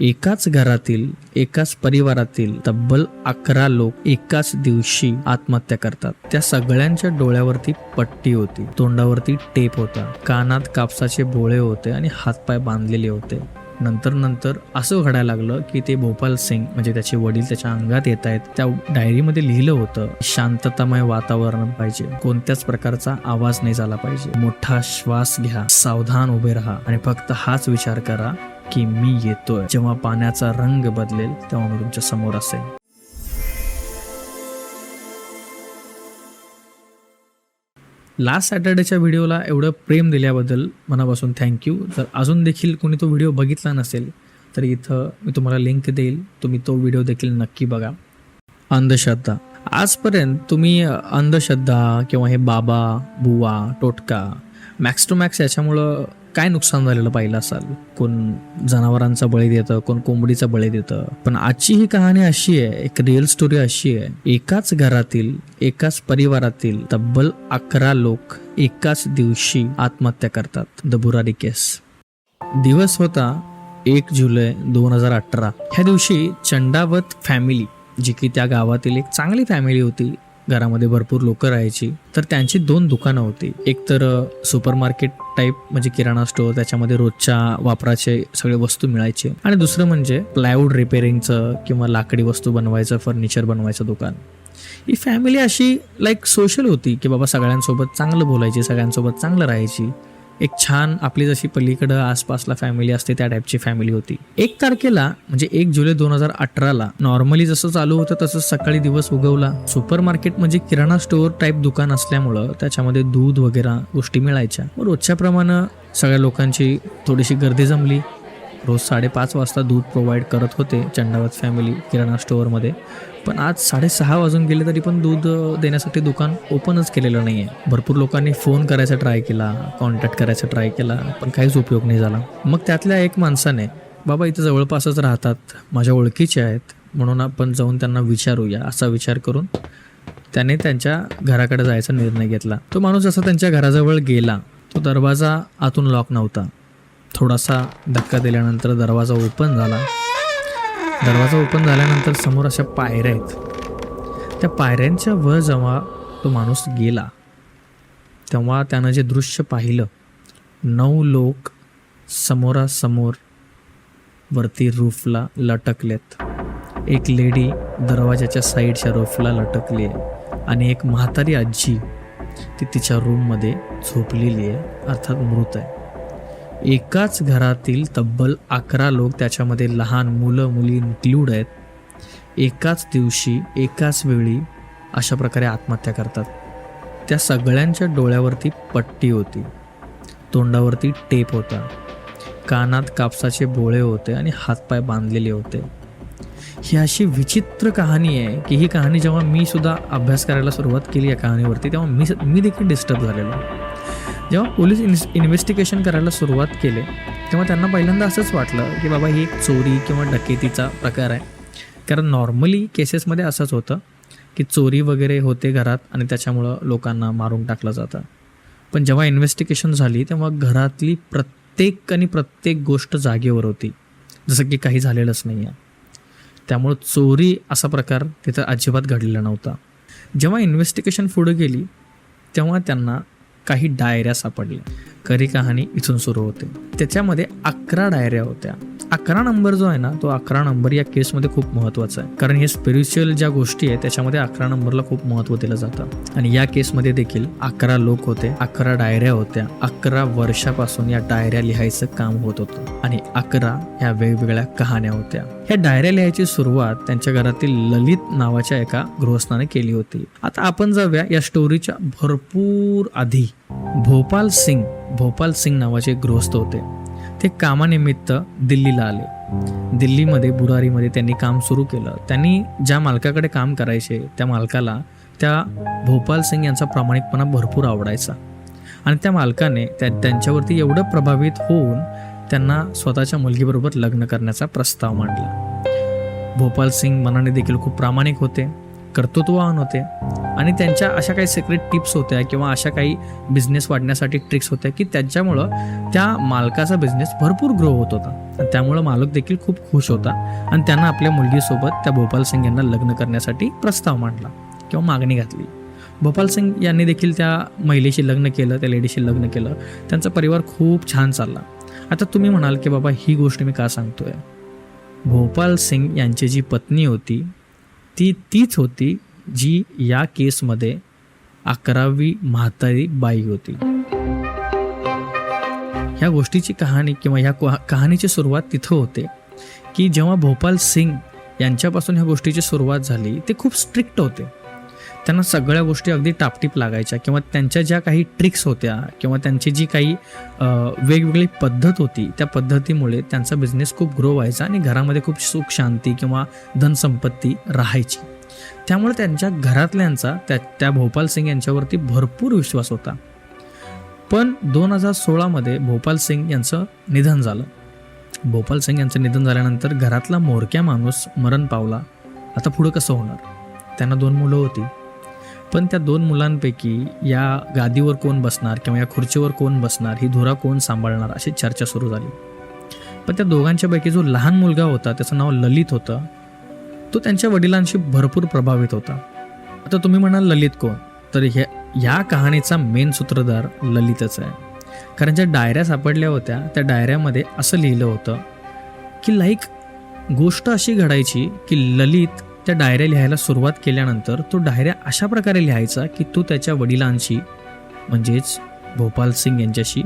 एकाच घरातील एकाच परिवारातील तब्बल अकरा लोक एकाच दिवशी आत्महत्या करतात. त्या सगळ्यांच्या डोळ्यावरती पट्टी होती. तोंडावरती टेप होता. कानात कापसाचे बोळे होते आणि हातपाय बांधलेले होते. नंतर नंतर असं घडायला लागलं की ते भोपाल सिंग म्हणजे त्याचे वडील त्याच्या अंगात येत आहेत त्या डायरीमध्ये लिहिलं होतं शांततामय वातावरण पाहिजे. कोणत्याच प्रकारचा आवाज नाही झाला पाहिजे. मोठा श्वास घ्या. सावधान उभे राहा. आणि फक्त हाच विचार करा की मी येतोय. जेव्हा पाण्याचा रंग बदलेल तेव्हा मी तुमच्यासमोर असेल लास्ट सॅटर्डेच्या व्हिडिओला एवढं प्रेम दिल्याबद्दल मनापासून थँक्यू जर अजून देखील कोणी तो व्हिडिओ बघितला नसेल तर इथं मी तुम्हाला लिंक देईल. तुम्ही तो व्हिडिओ देखील नक्की बघा. अंधश्रद्धा. आजपर्यंत तुम्ही अंधश्रद्धा किंवा हे बाबा बुवा टोटका मॅक्स टू मॅक्स याच्यामुळं काय नुकसान झालेलं पाहिलं असाल? कोण जनावरांचा बळी देतं कोण कोंबडीचा बळी देतं? पण आजची ही कहाणी अशी आहे एक रिअल स्टोरी अशी आहे. एकाच घरातील एकाच परिवारातील तब्बल अकरा लोक एकाच दिवशी आत्महत्या करतात. द बुरारी केस दिवस होता एक जुलै दोन हजार अठरा. ह्या दिवशी चंडावत फॅमिली जी की त्या गावातील एक चांगली फॅमिली होती घरामध्ये भरपूर लोक राहायची. तर त्यांची दोन दुकानं होती. एक तर सुपर मार्केट टाईप म्हणजे किराणा स्टोअर त्याच्यामध्ये रोजच्या वापराचे सगळे वस्तू मिळायचे. आणि दुसरं म्हणजे प्लायवूड रिपेअरिंगचं किंवा लाकडी वस्तू बनवायचं फर्निचर बनवायचं दुकान. ही फॅमिली अशी लाईक सोशल होती की बाबा सगळ्यांसोबत चांगलं बोलायची सगळ्यांसोबत चांगलं राहायची. एक छान आपली जशी पलीकडं आसपासला फॅमिली असते त्या टाईपची फॅमिली होती. एक तारखेला म्हणजे एक जुलै दोन हजार अठराला नॉर्मली जसं चालू होतं तसं सकाळी दिवस उगवला. सुपर मार्केट म्हणजे किराणा स्टोअर टाईप दुकान असल्यामुळं त्याच्यामध्ये दूध वगैरे गोष्टी मिळायच्या. मग रोजच्या प्रमाणे सगळ्या लोकांची थोडीशी गर्दी जमली. रोज साडेपाच वाजता दूध प्रोव्हाइड करत होते चंडावत फॅमिली किराणा स्टोअरमध्ये पण आज साडेसहा वाजून गेले तरी पण दूध देण्यासाठी दुकान ओपनच केलेलं नाही आहे भरपूर लोकांनी फोन करायचा ट्राय केला कॉन्टॅक्ट करायचा ट्राय केला पण काहीच उपयोग नाही झाला. मग त्यातल्या एक माणसाने बाबा इथं जवळपासच राहतात माझ्या ओळखीचे आहेत म्हणून आपण जाऊन त्यांना विचारूया असा विचार करून त्याने त्यांच्या घराकडे जायचा निर्णय घेतला. तो माणूस जसा त्यांच्या घराजवळ गेला तो दरवाजा आतून लॉक नव्हता. थोडासा धक्का दिल्यानंतर दरवाजा ओपन झाला. दरवाजा ओपन झाल्यानंतर समोर अशा पायऱ्या आहेत. त्या पायऱ्यांच्या वर जेव्हा तो माणूस गेला तेव्हा त्यानं जे दृश्य पाहिलं नऊ लोक समोरासमोर वरती रूफला लटकलेत. एक लेडी दरवाजाच्या साईडच्या रूफला लटकली आहे आणि एक म्हातारी आजी ती तिच्या रूममध्ये झोपलेली आहे अर्थात मृत आहे. एकाच घरातील तब्बल अकरा लोक त्याच्यामध्ये लहान मुलं मुली इन्क्लूड आहेत. एकाच दिवशी एकाच वेळी अशा प्रकारे आत्महत्या करतात. त्या सगळ्यांच्या डोळ्यावरती पट्टी होती. तोंडावरती टेप होता. कानात कापसाचे बोळे होते आणि हातपाय बांधलेले होते. ही अशी विचित्र कहाणी आहे की ही कहाणी जेव्हा मी सुद्धा अभ्यास करायला सुरुवात केली या कहाणीवरती तेव्हा मी मी देखील डिस्टर्ब झालेलो. जेव्हा पोलीस इन्स इन्व्हेस्टिगेशन करायला सुरुवात केले तेव्हा त्यांना पहिल्यांदा असंच वाटलं की बाबा ही एक चोरी किंवा डकेतीचा प्रकार आहे. कारण नॉर्मली केसेसमध्ये असंच होतं की चोरी वगैरे होते घरात आणि त्याच्यामुळं लोकांना मारून टाकलं जातं. पण जेव्हा इन्व्हेस्टिगेशन झाली तेव्हा घरातली प्रत्येक आणि प्रत्येक गोष्ट जागेवर होती. जसं की काही झालेलंच नाही आहे त्यामुळं चोरी असा प्रकार तिथं अजिबात घडलेला नव्हता. जेव्हा इन्व्हेस्टिगेशन पुढे गेली तेव्हा त्यांना काही डायऱ्या सापडल्या. खरी कहाणी इथून सुरू होते. त्याच्यामध्ये अकरा डायऱ्या होत्या. अकरा नंबर जो आहे ना तो अकरा नंबर या केसमध्ये खूप महत्त्वाचा आहे. कारण हे स्पिरिच्युअल ज्या गोष्टी आहेत त्याच्यामध्ये अकरा नंबरला खूप महत्त्व दिलं जातं. आणि या केसमध्ये देखील अकरा लोक होते अकरा डायऱ्या होत्या. अकरा वर्षापासून या डायऱ्या लिहायचं काम होत होतं. आणि अकरा ह्या वेगवेगळ्या कहाण्या होत्या. ह्या डायऱ्या लिहायची सुरुवात त्यांच्या घरातील ललित नावाच्या एका गृहस्थाने केली होती. आता आपण जाऊया या स्टोरीच्या भरपूर आधी. भोपाल सिंग भोपाल सिंग नावाचे गृहस्थ होते. ते कामानिमित्त दिल्लीला आले. दिल्लीमध्ये बुरारीमध्ये त्यांनी काम सुरू केलं. त्यांनी ज्या मालकाकडे काम करायचे त्या मालकाला त्या भोपाल सिंग यांचा प्रामाणिकपणा भरपूर आवडायचा. आणि त्या मालकाने त्या त्यांच्यावरती एवढं प्रभावित होऊन त्यांना स्वतःच्या मुलगीबरोबर लग्न करण्याचा प्रस्ताव मांडला. भोपाल सिंग मनाने देखील खूप प्रामाणिक होते. कर्तृत्ववान होते. आणि त्यांच्या अशा काही सिक्रेट टिप्स होत्या किंवा अशा काही बिझनेस वाढण्यासाठी ट्रिक्स होत्या की त्यांच्यामुळं त्या मालकाचा बिझनेस भरपूर ग्रो होत होता. त्यामुळं मालक देखील खूप खुश होता. आणि त्यांना आपल्या मुलगीसोबत त्या भोपाल सिंग यांना लग्न करण्यासाठी प्रस्ताव मांडला किंवा मागणी घातली. भोपाल सिंग यांनी देखील त्या महिलेशी लग्न केलं त्या लेडीशी लग्न केलं. त्यांचा परिवार खूप छान चालला. आता तुम्ही म्हणाल की बाबा ही गोष्ट मी का सांगतोय? भोपाल सिंग यांची जी पत्नी होती ती तीच होती जी या केसमध्ये अकरावी म्हातारी बाई होती. ह्या गोष्टीची कहाणी किंवा ह्या कहाणीची सुरुवात तिथं होते की जेव्हा भोपाल सिंग यांच्यापासून ह्या गोष्टीची सुरुवात झाली ते खूप स्ट्रिक्ट होते. त्यांना सगळ्या गोष्टी अगदी टापटीप लागायच्या किंवा त्यांच्या ज्या काही ट्रिक्स होत्या किंवा त्यांची जी काही वेगवेगळी पद्धत होती त्या पद्धतीमुळे त्यांचा बिझनेस खूप ग्रो व्हायचा आणि घरामध्ये खूप सुख शांती किंवा धनसंपत्ती राहायची. त्यामुळे त्यांच्या घरातल्यांचा त्या त्या भोपाल सिंग यांच्यावरती भरपूर विश्वास होता. पण दोन हजार सोळामध्ये भोपाल सिंग यांचं निधन झालं. भोपाल सिंग यांचं निधन झाल्यानंतर घरातला मोरक्या माणूस मरण पावला. आता पुढं कसं होणार? त्यांना दोन मुलं होती. पण त्या दोन मुलांपैकी या गादीवर कोण बसणार किंवा या खुर्चीवर कोण बसणार ही धुरा कोण सांभाळणार अशी चर्चा सुरू झाली. पण त्या दोघांच्यापैकी जो लहान मुलगा होता त्याचं नाव ललित होतं तो त्यांच्या वडिलांशी भरपूर प्रभावित होता. आता तुम्ही म्हणाल ललित कोण? तर ह्या ह्या कहाणीचा मेन सूत्रधार ललितच आहे. कारण ज्या डायऱ्या सापडल्या होत्या त्या डायऱ्यामध्ये असं लिहिलं होतं की लाईक गोष्ट अशी घडायची की ललित त्या डायऱ्या लिहायला सुरुवात केल्यानंतर तो डायऱ्या अशा प्रकारे लिहायचा की तो त्याच्या वडिलांशी म्हणजेच भोपाल सिंग यांच्याशी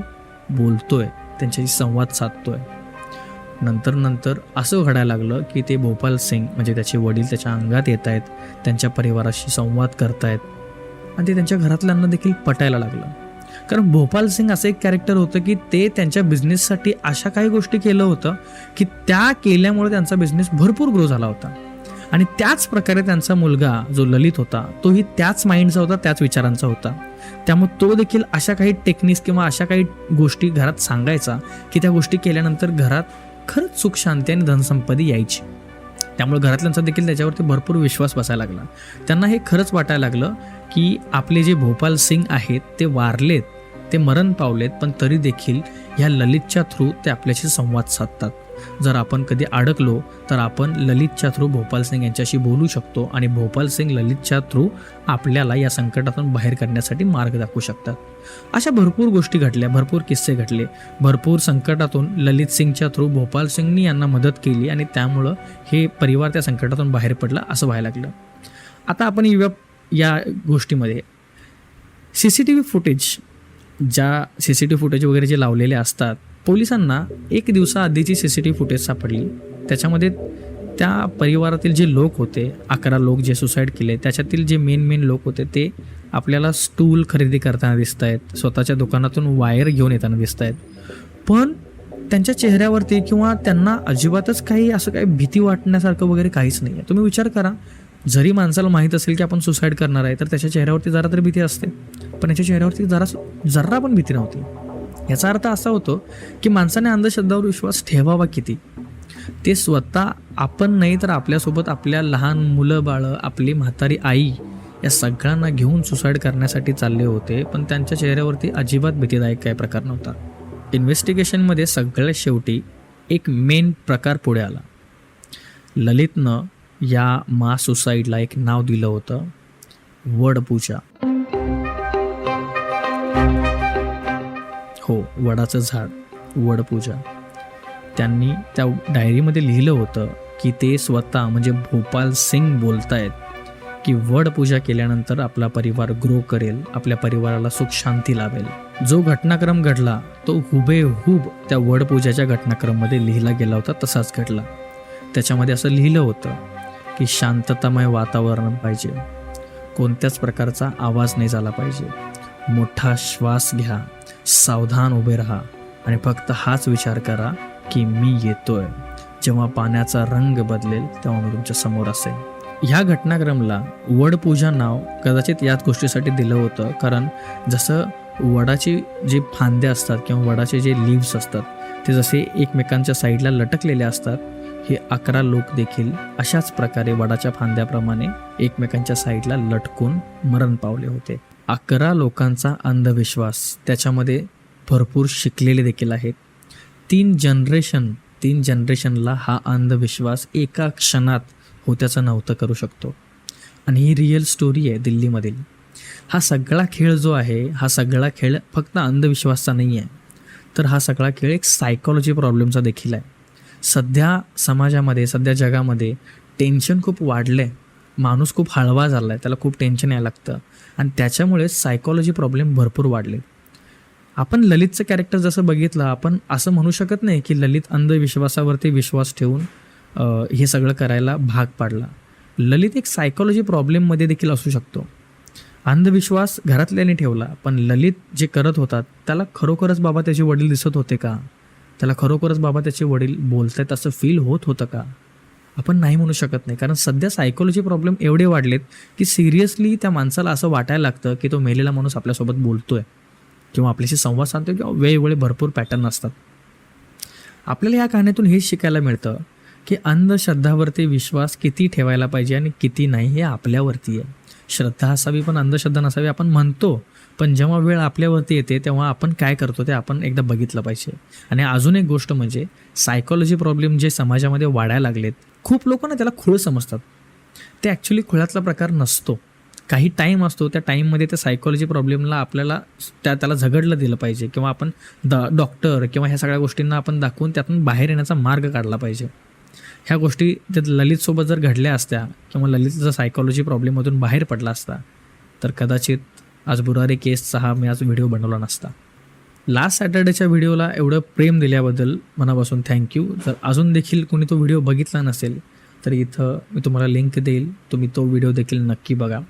बोलतोय त्यांच्याशी संवाद साधतोय. नंतर नंतर असं घडायला लागलं की ते भोपाल सिंग म्हणजे त्याचे वडील त्याच्या अंगात येत आहेत त्यांच्या परिवाराशी संवाद करतायत आणि ते त्यांच्या घरातल्यांना देखील पटायला लागलं. कारण भोपाल सिंग असं एक कॅरेक्टर होतं की ते त्यांच्या बिझनेससाठी अशा काही गोष्टी केलं होतं की त्या केल्यामुळे त्यांचा बिझनेस भरपूर ग्रो झाला होता. आणि त्याच प्रकारे त्यांचा मुलगा जो ललित होता तोही त्याच माइंडचा होता त्याच विचारांचा होता. त्यामुळे तो देखील अशा काही टेक्निक्स किंवा अशा काही गोष्टी घरात सांगायचा की त्या गोष्टी केल्यानंतर घरात खरंच सुख शांती आणि धनसंपत्ती यायची. त्यामुळे घरातल्यांचा देखील त्याच्यावरती भरपूर विश्वास बसायला लागला. त्यांना हे खरंच वाटायला लागलं की आपले जे भोपाल सिंग आहेत ते वारलेत ते मरण पावलेत पण तरी देखील ह्या ललितच्या थ्रू ते आपल्याशी संवाद साधतात. जर आपण कधी अडकलो तर आपण ललितच्या थ्रू भोपाल सिंग यांच्याशी बोलू शकतो आणि भोपाल सिंग ललितच्या थ्रू आपल्याला या संकटातून बाहेर करण्यासाठी मार्ग दाखवू शकतात. अशा भरपूर गोष्टी घडल्या भरपूर किस्से घडले. भरपूर संकटातून ललित सिंगच्या थ्रू भोपाल सिंगनी यांना मदत केली आणि त्यामुळं हे परिवार त्या संकटातून बाहेर पडला असं व्हायला लागलं. आता आपण येऊया या गोष्टीमध्ये. C C T V footage ज्या C C T V footage वगैरे जे लावलेले असतात पोलिसांना एक दिवसाआधीची C C T V footage सापडली. त्याच्यामध्ये त्या परिवारातील जे लोक होते अकरा लोक जे सुसाईड केले त्याच्यातील जे मेन मेन लोक होते ते आपल्याला स्टूल खरेदी करताना दिसत आहेत स्वतःच्या दुकानातून वायर घेऊन येताना दिसत आहेत पण त्यांच्या चेहऱ्यावरती किंवा त्यांना अजिबातच काही असं काही भीती वाटण्यासारखं वगैरे काहीच नाही आहे तुम्ही विचार करा जरी माणसाला माहीत असेल की आपण सुसाईड करणार आहे तर त्याच्या चेहऱ्यावरती जरा तरी भीती असते. पण याच्या चेहऱ्यावरती जरा जरा पण भीती नव्हती. याचा अर्थ असा होतो की माणसाने अंधश्रद्धावर विश्वास ठेवावा किती? ते स्वतः आपण नाही तर आपल्यासोबत आपल्या लहान मुलं बाळं आपली म्हातारी आई या सगळ्यांना घेऊन सुसाईड करण्यासाठी चालले होते पण त्यांच्या चेहऱ्यावरती अजिबात भीतीदायक काही प्रकार नव्हता. इन्व्हेस्टिगेशनमध्ये सगळ्यात शेवटी एक मेन प्रकार पुढे आला. ललितनं या मा सुसाईडला एक नाव दिलं होतं वडपूजा हो वडाचं झाड वडपूजा त्यांनी त्या डायरीमध्ये लिहिलं होतं की ते स्वतः म्हणजे भोपाल सिंग बोलतायत की वडपूजा केल्यानंतर आपला परिवार ग्रो करेल आपल्या परिवाराला सुख शांती लाभेल. जो घटनाक्रम घडला तो हुबेहूब त्या वडपूजाच्या घटनाक्रममध्ये लिहिला गेला होता तसाच घडला. त्याच्यामध्ये असं लिहिलं होतं की शांततामय वातावरण पाहिजे. कोणत्याच प्रकारचा आवाज नाही झाला पाहिजे. मोठा श्वास घ्या. सावधान उभे राहा आणि फक्त हाच विचार करा की मी येतोय. जेव्हा पाण्याचा रंग बदलेल तेव्हा मी तुमच्यासमोर असेल ह्या घटनाक्रमला वडपूजा नाव कदाचित याच गोष्टीसाठी दिलं होतं. कारण जसं वडाची जी फांद्या असतात किंवा वडाचे जे लिव्स असतात ते जसे एकमेकांच्या साईडला लटकलेले असतात हे अकरा लोक देखील अशाच प्रकारे वडाच्या फांद्याप्रमाणे एकमेकांच्या साईडला लटकून मरण पावले होते. अकरा लोकांचा अंधविश्वास. त्याच्यामध्ये भरपूर शिकलेले देखील आहेत. तीन जनरेशन तीन जनरेशनला हा अंधविश्वास एका क्षणात होत्याचं नव्हतं करू शकतो. आणि ही रिअल स्टोरी आहे दिल्लीमधील. हा सगळा खेळ जो आहे हा सगळा खेळ फक्त अंधविश्वासचा नाही आहे तर हा सगळा खेळ एक सायकॉलॉजी प्रॉब्लेमचा देखील आहे. सध्या समाजामध्ये सध्या जगामध्ये टेन्शन खूप वाढलं आहे माणूस खूप हळवा झाला आहे त्याला खूप टेन्शन यायला लागतं. आणि त्याच्यामुळे सायकॉलॉजी प्रॉब्लेम भरपूर वाढले. आपण ललितचं कॅरेक्टर जसं बघितलं आपण असं म्हणू शकत नाही की ललित अंधविश्वासावरती विश्वास ठेवून हे सगळं करायला भाग पाडला. ललित एक सायकॉलॉजी प्रॉब्लेममध्ये देखील असू शकतो. अंधविश्वास घरातल्याने ठेवला पण ललित जे करत होता त्याला खरोखरच बाबा त्याचे वडील दिसत होते का? त्याला खरोखरच बाबा त्याचे वडील बोलत आहेत असं फील होत होतं का? आपण नाही म्हणू शकत नाही. कारण सध्या सायकोलॉजी प्रॉब्लेम एवढे वाढलेत की सिरियसली त्या माणसाला असं वाटायला लागतं की तो मेलेला माणूस आपल्यासोबत बोलतोय किंवा आपल्याशी संवाद साधतोय किंवा वेगवेगळे भरपूर पॅटर्न असतात. आपल्याला या कहाणीतून हेच शिकायला मिळतं की अंधश्रद्धावरती विश्वास किती ठेवायला पाहिजे आणि किती नाही हे आपल्यावरती आहे. श्रद्धा असावी पण अंधश्रद्धा नसावी आपण म्हणतो पण जेव्हा वेळ आपल्यावरती येते तेव्हा आपण काय करतो ते आपण एकदा बघितलं पाहिजे. आणि अजून एक गोष्ट म्हणजे सायकोलॉजी प्रॉब्लेम जे समाजामध्ये वाढायला लागलेत खूप लोक ना त्याला खुळ समजतात. ते ॲक्च्युली खुळातला प्रकार नसतो. काही टाईम असतो त्या टाईममध्ये त्या सायकोलॉजी प्रॉब्लेमला आपल्याला त्या त्याला झगडलं दिलं पाहिजे किंवा आपण द डॉक्टर किंवा ह्या सगळ्या गोष्टींना आपण दाखवून त्यातून बाहेर येण्याचा मार्ग काढला पाहिजे. ह्या गोष्टी त्या ललितसोबत जर घडल्या असत्या किंवा ललित जर सायकोलॉजी प्रॉब्लेममधून बाहेर पडला असता तर कदाचित आज बुरारी केसचा हा मी आज व्हिडिओ बनवला नसता. लास्ट सॅटर्डेच्या व्हिडिओला एवढं प्रेम दिल्याबद्दल मनापासून थँक्यू जर अजून देखील कोणी तो व्हिडिओ बघितला नसेल तर इथं मी तुम्हाला लिंक देईल. तुम्ही तो व्हिडिओ देखील नक्की बघा.